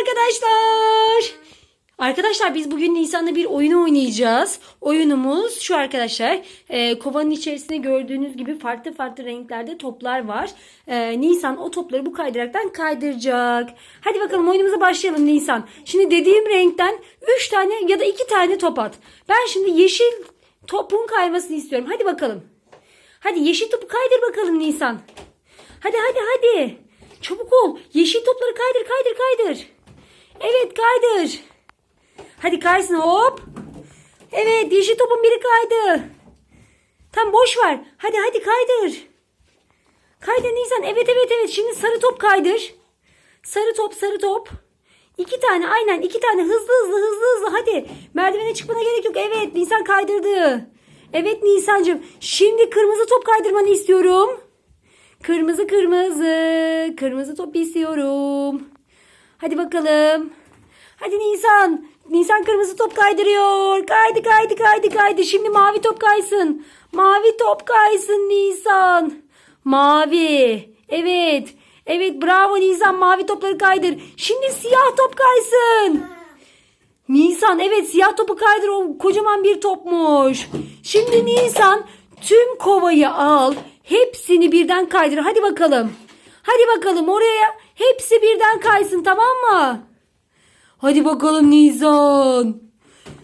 arkadaşlar. Arkadaşlar biz bugün Nisan'da bir oyun oynayacağız. Oyunumuz şu arkadaşlar. Ee, kovanın içerisinde gördüğünüz gibi farklı farklı renklerde toplar var. Ee, Nisan o topları bu kaydıraktan kaydıracak. Hadi bakalım oyunumuza başlayalım Nisan. Şimdi dediğim renkten 3 tane ya da 2 tane top at. Ben şimdi yeşil topun kaymasını istiyorum. Hadi bakalım. Hadi yeşil topu kaydır bakalım Nisan. Hadi hadi hadi. Çabuk ol. Yeşil topları kaydır kaydır kaydır. Evet kaydır. Hadi kaysın hop. Evet yeşil topun biri kaydı. Tam boş ver. Hadi hadi kaydır. Kaydır Nisan. Evet evet evet. Şimdi sarı top kaydır. Sarı top sarı top. İki tane aynen iki tane hızlı hızlı hızlı hızlı hadi. Merdivene çıkmana gerek yok. Evet Nisan kaydırdı. Evet Nisan'cığım. Şimdi kırmızı top kaydırmanı istiyorum. Kırmızı kırmızı. Kırmızı top istiyorum. Hadi bakalım. Hadi Nisan. Nisan kırmızı top kaydırıyor. Kaydı kaydı kaydı kaydı. Şimdi mavi top kaysın. Mavi top kaysın Nisan. Mavi. Evet. Evet bravo Nisan mavi topları kaydır. Şimdi siyah top kaysın. Nisan evet siyah topu kaydır o kocaman bir topmuş. Şimdi Nisan tüm kovayı al. Hepsini birden kaydır. Hadi bakalım. Hadi bakalım oraya hepsi birden kaysın tamam mı? Hadi bakalım Nisan.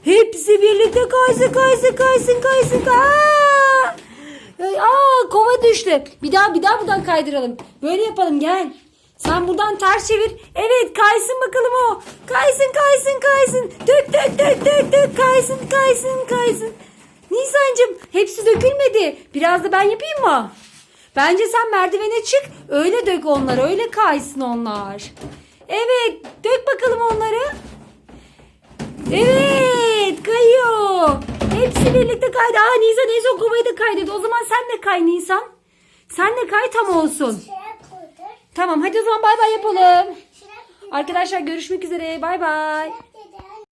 Hepsi birlikte kaysın kaysın kaysın kaysın. Aa! Aa kova düştü. Bir daha bir daha buradan kaydıralım. Böyle yapalım gel. Sen buradan ters çevir. Evet kaysın bakalım o. Kaysın kaysın kaysın. Dök dök dök dök dök kaysın kaysın kaysın. Nisan'cığım hepsi dökülmedi. Biraz da ben yapayım mı? Bence sen merdivene çık. Öyle dök onları. Öyle kaysın onlar. Evet. Dök bakalım Hepsi birlikte kaydı. Aa Nisan en son kovayı da kaydırdı. O zaman sen de kay Nisan. Sen de kay tam olsun. Tamam hadi o zaman bay bay yapalım. Arkadaşlar görüşmek üzere. Bay bay.